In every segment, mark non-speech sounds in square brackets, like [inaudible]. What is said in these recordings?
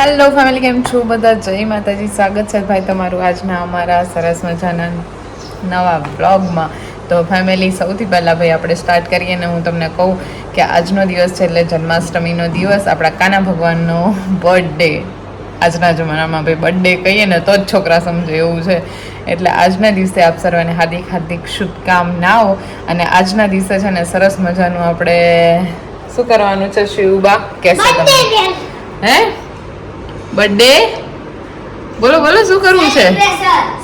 Hello family કેમ છો બધા? જય માતાજી. સ્વાગત છે ભાઈ તમારું આજના અમારા સરસ મજાના નવા બ્લોગમાં તો ફેમિલી સૌથી પહેલાં ભાઈ આપણે સ્ટાર્ટ કરીએ ને હું તમને કહું કે આજનો દિવસ છે એટલે જન્માષ્ટમીનો દિવસ. આપણા કાના ભગવાનનો બર્થડે આજના જમાનામાં ભાઈ બર્થડે કહીએ ને તો જ છોકરા સમજે એવું છે. એટલે આજના દિવસે આપ સર્વને હાર્દિક હાર્દિક શુભકામનાઓ. અને આજના દિવસે છે ને સરસ મજાનું આપણે શું કરવાનું છે શિવબા? કહેશે તમે. હે? બર્થડે બોલો બોલો શું કરવું છે?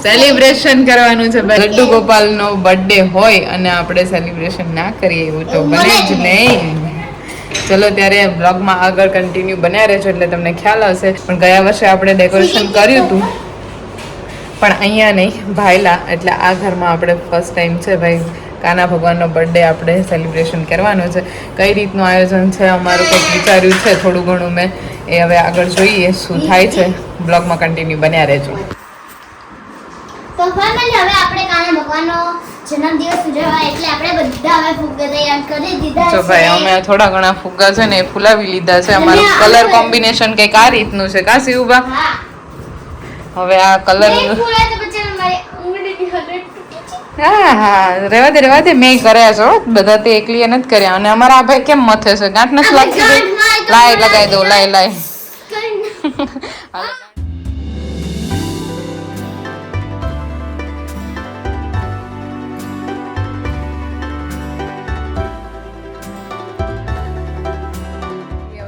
સેલિબ્રેશન કરવાનું છે ભાઈ. લડ્ડુ ગોપાલનો બર્થડે હોય અને આપણે સેલિબ્રેશન ના કરીએ એવું તો બને જ નહીં. ચલો ત્યારે બ્લોગમાં આગળ કન્ટિન્યુ બન્યા રહેજો એટલે તમને ખ્યાલ આવશે. પણ ગયા વર્ષે આપણે ડેકોરેશન કર્યું હતું. પણ અહીંયા નહીં ભાઈલા એટલે આ ઘરમાં આપણે ફર્સ્ટ ટાઈમ છે ભાઈ. કાના ભગવાનનો બર્થડે આપણે સેલિબ્રેશન કરવાનો છે. કઈ રીતનું આયોજન છે અમારું કંઈક વિચાર્યું છે થોડું ઘણું મેં. એ હવે આગળ જોઈએ શું થાય છે. બ્લોગમાં કન્ટિન્યુ બન્યા રહેજો. તો ફાઇનલી હવે આપણે કાના ભગવાનનો જન્મદિવસ ઉજવવા એટલે આપણે બધા હવે ફુગ્ગા તૈયાર કરી દીધા જો ભાઈ અમે થોડા ઘણા ફુગ્ગા છે ને ફુલાવી લીધા છે. અમારું કલર કોમ્બિનેશન કંઈક આ રીતનું છે. કા શિવબા હવે આ કલર નહીં ફૂલાય તો પછી મારી ઉંગલીની હડક તૂટી છે હા હા. રેવા દે રેવા દે મેં કર્યા છો બધા તે એકલી નથી કર્યા. અને અમારા આ ભાઈ કેમ મથે છે? ગાંઠ નથી લાગતી લાય લગાઈ દો લાય લાય. [laughs]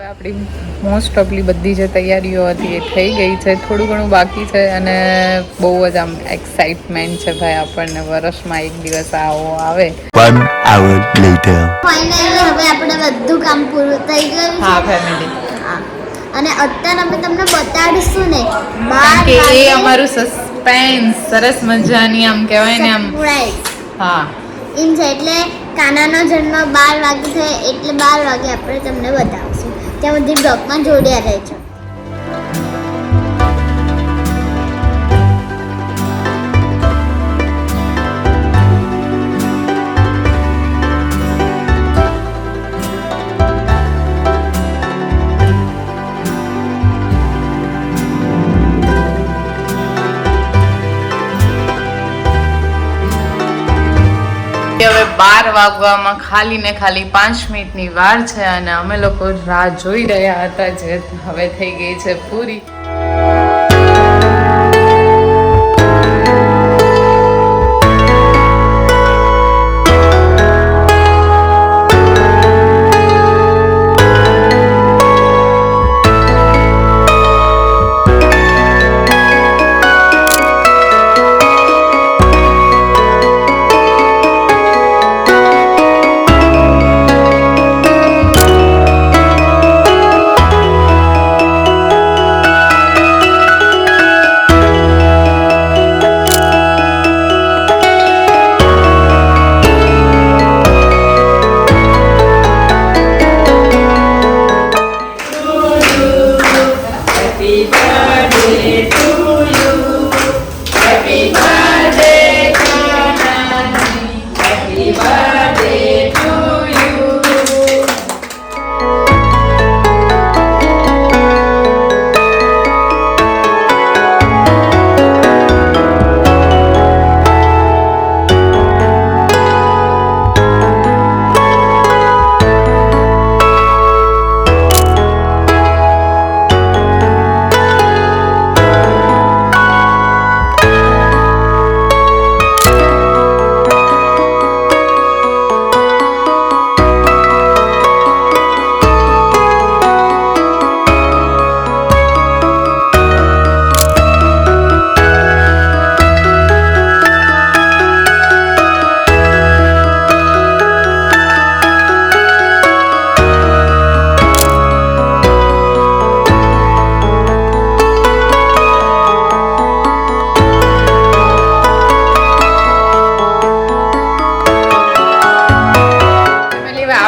આપણી મોસ્ટ ઓફલી બધી જે તૈયારીઓ હતી એ થઈ ગઈ છે. થોડું ઘણું બાકી છે અને બહુ જ આમ એક્સાઇટમેન્ટ છે ભાઈ આપણને. વર્ષમાં એક દિવસ આવો આવે. One hour later. ફાઇનલી હવે આપણે બધું કામ પૂરું થઈ ગયું હા ફેમિલી હા. અને અત્યારે અમે તમને બતાડીશું ને. કે એ અમારું સસ્પેન્સ સરસ મજાની આમ કહેવાય ને આમ. હા. એમ છે એટલે કાનાનો જન્મ બાર વાગે છે એટલે બાર વાગે આપણે તમને બતાવશું. ત્યાં બધી બ્લોકમાં જોડ્યા રહે હવે બાર વાગવામાં ખાલી ને ખાલી પાંચ મિનિટની વાર છે અને અમે લોકો રાહ જોઈ રહ્યા હતા જે હવે થઈ ગઈ છે પૂરી.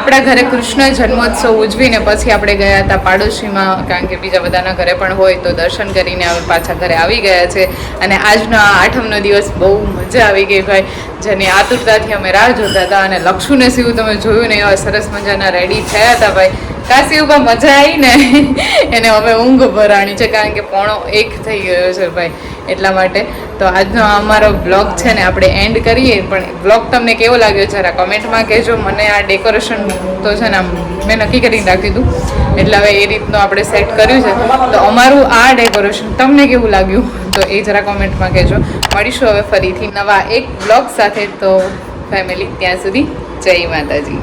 આપણા ઘરે કૃષ્ણ જન્મોત્સવ ઉજવીને પછી આપણે ગયા હતા પાડોશીમાં, કારણ કે બીજા બધાના ઘરે પણ હોય તો દર્શન કરીને પાછા ઘરે આવી ગયા છે. અને આજનો આ આઠમનો દિવસ બહુ મજા આવી ગઈ ભાઈ. જેની આતુરતાથી અમે રાહ જોતા હતા અને લક્ષુને સિવું તમે જોયું ને એવા સરસ મજાના રેડી થયા હતા ભાઈ. કાશીમાં મજા આવી ને, એને હવે ઊંઘ ભરાણી છે, કારણ કે પોણો એક થઈ ગયો છે ભાઈ, એટલા માટે. તો આજનો અમારો બ્લોગ છે ને, આપણે એન્ડ કરીએ, પણ બ્લોગ તમને કેવો લાગ્યો જરા કમેન્ટમાં કહેજો, મને આ ડેકોરેશન તો છે ને આમ મેં નક્કી કરીને રાખ્યું દીધું. એટલે હવે એ રીતનું આપણે સેટ કર્યું છે. તો અમારું આ ડેકોરેશન તમને કેવું લાગ્યું, તો એ જરા કોમેન્ટમાં કહેજો. મળીશું હવે ફરીથી નવા એક બ્લોગ સાથે, તો ફેમિલી ત્યાં સુધી જય માતાજી.